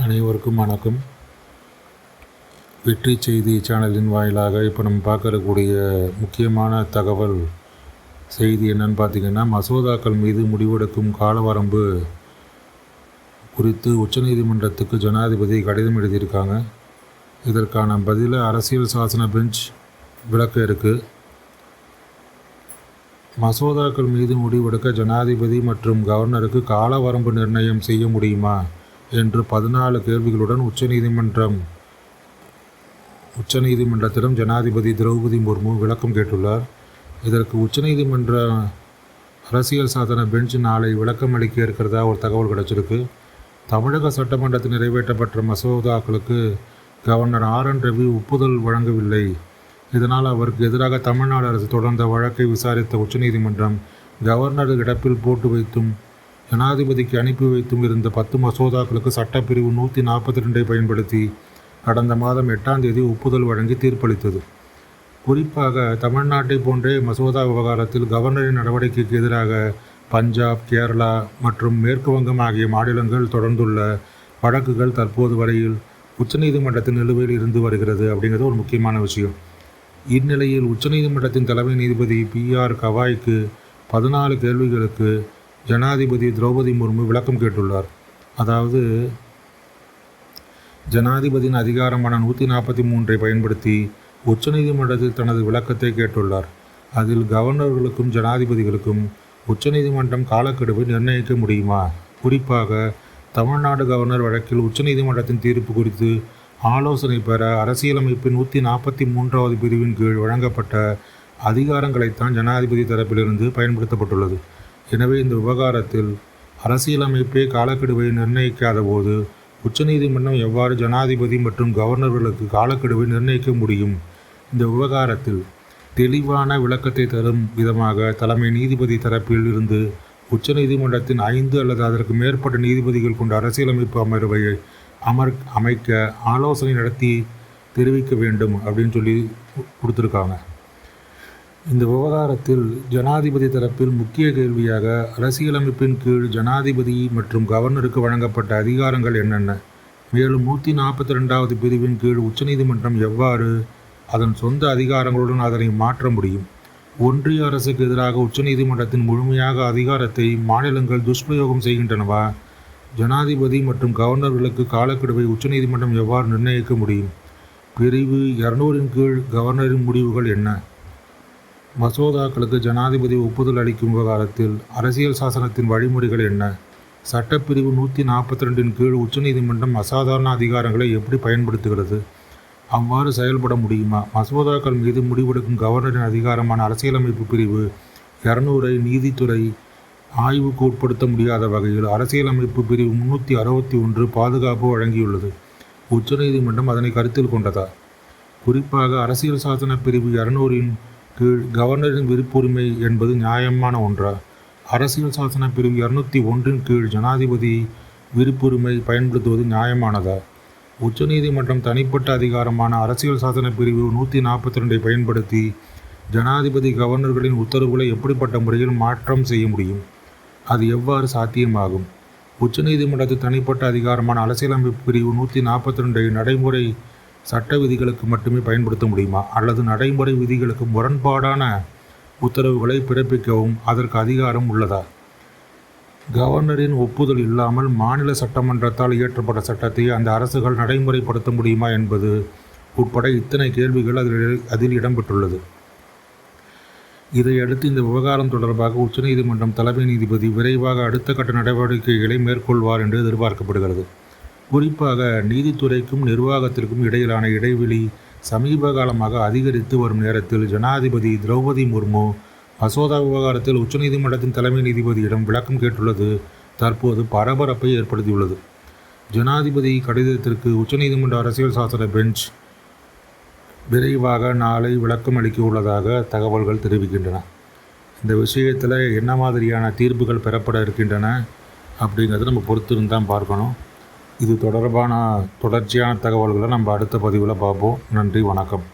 அனைவருக்கும் வணக்கம். வெற்றி செய்தி சேனலின் வாயிலாக இப்போ நம்ம பார்க்கக்கூடிய முக்கியமான தகவல் செய்தி என்னன்னு பார்த்தீங்கன்னா மசோதாக்கள் மீது முடிவெடுக்கும் காலவரம்பு குறித்து உச்சநீதிமன்றத்துக்கு ஜனாதிபதி கடிதம் எழுதியிருக்காங்க. இதற்கான பதிலை அரசியல் சாசன பெஞ்ச் விளக்க இருக்குது மசோதாக்கள் மீது முடிவெடுக்க ஜனாதிபதி மற்றும் கவர்னருக்கு காலவரம்பு நிர்ணயம் செய்ய முடியுமா? என்று பதினாலு கேள்விகளுடன் உச்சநீதிமன்றம் உச்சநீதிமன்றத்திடம் ஜனாதிபதி திரௌபதி முர்மு விளக்கம் கேட்டுள்ளார். இதற்கு உச்சநீதிமன்ற அரசியல் சாசன பெஞ்ச் நாளை விளக்கம் அளிக்க இருக்கிறதா ஒரு தகவல் கிடைச்சிருக்கு. தமிழக சட்டமன்றத்தில் நிறைவேற்றப்பட்ட மசோதாக்களுக்கு கவர்னர் ஆர் என் ரவி ஒப்புதல் வழங்கவில்லை. இதனால் அவருக்கு எதிராக தமிழ்நாடு அரசு தொடர்ந்த வழக்கை விசாரித்த உச்சநீதிமன்றம் கவர்னர் இடப்பில் போட்டு வைத்தும் ஜனாதிபதிக்கு அனுப்பி வைத்தும் இருந்த பத்து மசோதாக்களுக்கு சட்டப்பிரிவு நூற்றி நாற்பத்தி ரெண்டை பயன்படுத்தி கடந்த மாதம் எட்டாம் தேதி ஒப்புதல் வழங்கி தீர்ப்பளித்தது. குறிப்பாக தமிழ்நாட்டை போன்றே மசோதா விவகாரத்தில் கவர்னரின் நடவடிக்கைக்கு எதிராக பஞ்சாப் கேரளா மற்றும் மேற்கு வங்கம் ஆகிய மாநிலங்கள் தொடர்ந்துள்ள வழக்குகள் தற்போது வரையில் உச்சநீதிமன்றத்தின் நிலுவையில் இருந்து வருகிறது அப்படிங்கிறது ஒரு முக்கியமான விஷயம். இந்நிலையில் உச்சநீதிமன்றத்தின் தலைமை நீதிபதி பி ஆர் கவாய்க்கு பதினாலு கேள்விகளுக்கு ஜனாதிபதி திரௌபதி முர்மு விளக்கம் கேட்டுள்ளார். அதாவது ஜனாதிபதியின் அதிகாரமான நூற்றி நாற்பத்தி மூன்றை பயன்படுத்தி உச்சநீதிமன்றத்தில் தனது விளக்கத்தை கேட்டுள்ளார். அதில் கவர்னர்களுக்கும் ஜனாதிபதிகளுக்கும் உச்சநீதிமன்றம் காலக்கெடுவை நிர்ணயிக்க முடியுமா? குறிப்பாக தமிழ்நாடு கவர்னர் வழக்கில் உச்சநீதிமன்றத்தின் தீர்ப்பு குறித்து ஆலோசனை பெற அரசியலமைப்பின் நூற்றி நாற்பத்தி மூன்றாவது பிரிவின் கீழ் வழங்கப்பட்ட அதிகாரங்களைத்தான் ஜனாதிபதி தரப்பிலிருந்து பயன்படுத்தப்பட்டுள்ளது. எனவே இந்த விவகாரத்தில் அரசியலமைப்பே காலக்கெடுவை நிர்ணயிக்காத போது உச்சநீதிமன்றம் எவ்வாறு ஜனாதிபதி மற்றும் கவர்னர்களுக்கு காலக்கெடுவை நிர்ணயிக்க முடியும்? இந்த விவகாரத்தில் தெளிவான விளக்கத்தை தரும் விதமாக தலைமை நீதிபதி தரப்பில் இருந்து உச்சநீதிமன்றத்தின் ஐந்து அல்லது அதற்கு மேற்பட்ட நீதிபதிகள் கொண்ட அரசியலமைப்பு அமர்வை அமர் அமைக்க ஆலோசனை நடத்தி தெரிவிக்க வேண்டும் அப்படின்னு சொல்லி கொடுத்துருக்காங்க. இந்த விவகாரத்தில் ஜனாதிபதி தரப்பில் முக்கிய கேள்வியாக அரசியலமைப்பின் கீழ் ஜனாதிபதி மற்றும் கவர்னருக்கு வழங்கப்பட்ட அதிகாரங்கள் என்னென்ன? மேலும் நூற்றி நாற்பத்தி ரெண்டாவது பிரிவின் கீழ் உச்சநீதிமன்றம் எவ்வாறு அதன் சொந்த அதிகாரங்களுடன் அதனை மாற்ற முடியும்? ஒன்றிய அரசுக்கு எதிராக உச்சநீதிமன்றத்தின் முழுமையாக அதிகாரத்தை மாநிலங்கள் துஷ்பிரயோகம் செய்கின்றனவா? ஜனாதிபதி மற்றும் கவர்னர்களுக்கு காலக்கெடுவை உச்சநீதிமன்றம் எவ்வாறு நிர்ணயிக்க முடியும்? பிரிவு இரநூறின் கீழ் கவர்னரின் முடிவுகள் என்ன? மசோதாக்களுக்கு ஜனாதிபதி ஒப்புதல் அளிக்கும் விவகாரத்தில் அரசியல் சாசனத்தின் வழிமுறைகள் என்ன? சட்டப்பிரிவு நூற்றி நாற்பத்தி ரெண்டின் கீழ் உச்சநீதிமன்றம் அசாதாரண அதிகாரங்களை எப்படி பயன்படுத்துகிறது? அவ்வாறு செயல்பட முடியுமா? மசோதாக்கள் மீது முடிவெடுக்கும் கவர்னரின் அதிகாரமான அரசியலமைப்பு பிரிவு இரநூறை நீதித்துறை ஆய்வுக்கு உட்படுத்த முடியாத வகையில் அரசியலமைப்பு பிரிவு முன்னூற்றி அறுபத்தி ஒன்று பாதுகாப்பு வழங்கியுள்ளது. உச்சநீதிமன்றம் அதனை கருத்தில் கொண்டதா? குறிப்பாக அரசியல் சாசன பிரிவு இரநூறின் கீழ் கவர்னரின் விருப்புரிமை என்பது நியாயமான ஒன்றா? அரசியல் சாசன பிரிவு இரநூத்தி ஒன்றின் கீழ் ஜனாதிபதி விருப்புரிமை பயன்படுத்துவது நியாயமானதா? உச்சநீதிமன்றம் தனிப்பட்ட அதிகாரமான அரசியல் சாசன பிரிவு நூற்றி நாற்பத்தி ரெண்டை பயன்படுத்தி ஜனாதிபதி கவர்னர்களின் உத்தரவுகளை எப்படிப்பட்ட முறையில் மாற்றம் செய்ய முடியும்? அது எவ்வாறு சாத்தியமாகும்? உச்சநீதிமன்றத்தில் தனிப்பட்ட அதிகாரமான அரசியலமைப்பு பிரிவு நூற்றி நாற்பத்தி ரெண்டை நடைமுறை சட்ட விதிகளுக்கு மட்டுமே பயன்படுத்த முடியுமா? அல்லது நடைமுறை விதிகளுக்கு முரண்பாடான உத்தரவுகளை பிறப்பிக்கவும் அதற்கு அதிகாரம் உள்ளதா? கவர்னரின் ஒப்புதல் இல்லாமல் மாநில சட்டமன்றத்தால் இயற்றப்பட்ட சட்டத்தை அந்த அரசுகள் நடைமுறைப்படுத்த முடியுமா என்பது உட்பட இத்தனை கேள்விகள் அதில் அதில் இடம்பெற்றுள்ளது. இதையடுத்து இந்த விவகாரம் தொடர்பாக உச்சநீதிமன்றம் தலைமை நீதிபதி விரைவாக அடுத்த கட்ட நடவடிக்கைகளை மேற்கொள்வார் என்று எதிர்பார்க்கப்படுகிறது. குறிப்பாக நீதித்துறைக்கும் நிர்வாகத்திற்கும் இடையிலான இடைவெளி சமீப காலமாக அதிகரித்து வரும் நேரத்தில் ஜனாதிபதி திரௌபதி முர்மு மசோதா விவகாரத்தில் உச்சநீதிமன்றத்தின் தலைமை நீதிபதியிடம் விளக்கம் கேட்டுள்ளது. தற்போது பரபரப்பை ஏற்படுத்தியுள்ளது. ஜனாதிபதி கடிதத்திற்கு உச்சநீதிமன்ற அரசியல் சாசன பெஞ்ச் விரைவாக நாளை விளக்கம் அளிக்க உள்ளதாக தகவல்கள் தெரிவிக்கின்றன. இந்த விஷயத்தில் என்ன மாதிரியான தீர்ப்புகள் பெறப்பட இருக்கின்றன அப்படிங்கிறத நம்ம பொறுத்திருந்தான் பார்க்கணும். இது தொடர்பான தொடர்ச்சியான தகவல்களை நம்ம அடுத்த பதிவில் பார்ப்போம். நன்றி வணக்கம்.